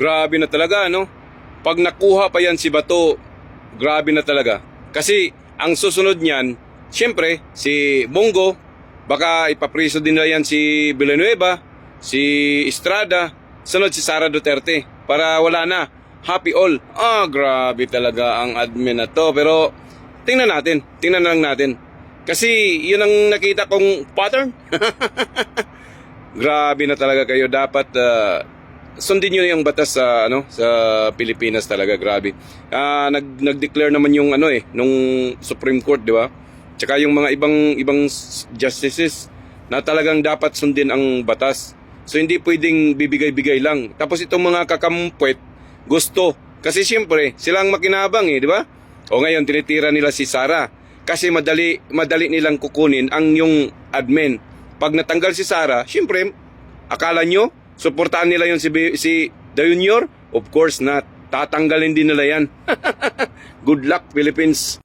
grabe na talaga, no? Pag nakuha pa yan si Bato, grabe na talaga. Kasi ang susunod niyan, siyempre, si Bongo, baka ipapriso din nila yan si Villanueva, si Estrada, sunod si Sara Duterte, para wala na. Happy all. Ah, grabe talaga ang admin na to. Pero, tingnan natin. Tingnan lang natin. Kasi, yun ang nakita kong pattern. Grabe na talaga kayo. Dapat ah, sundin niyo yung batas sa ano sa Pilipinas talaga. Grabe. Ah, nag nag-declare naman yung ano eh nung Supreme Court, di ba? Tsaka yung mga ibang ibang justices na talagang dapat sundin ang batas. So hindi pwedeng bibigay-bigay lang. Tapos itong mga kakampwet gusto kasi siyempre silang makinabang eh, di ba? O ngayon tinitira nila si Sara kasi madali madali nilang kukunin ang yung admin. Pag natanggal si Sara, siyempre, akala nyo, suportahan nila yung si, si The Junior? Of course not. Tatanggalin din nila yan. Good luck, Philippines.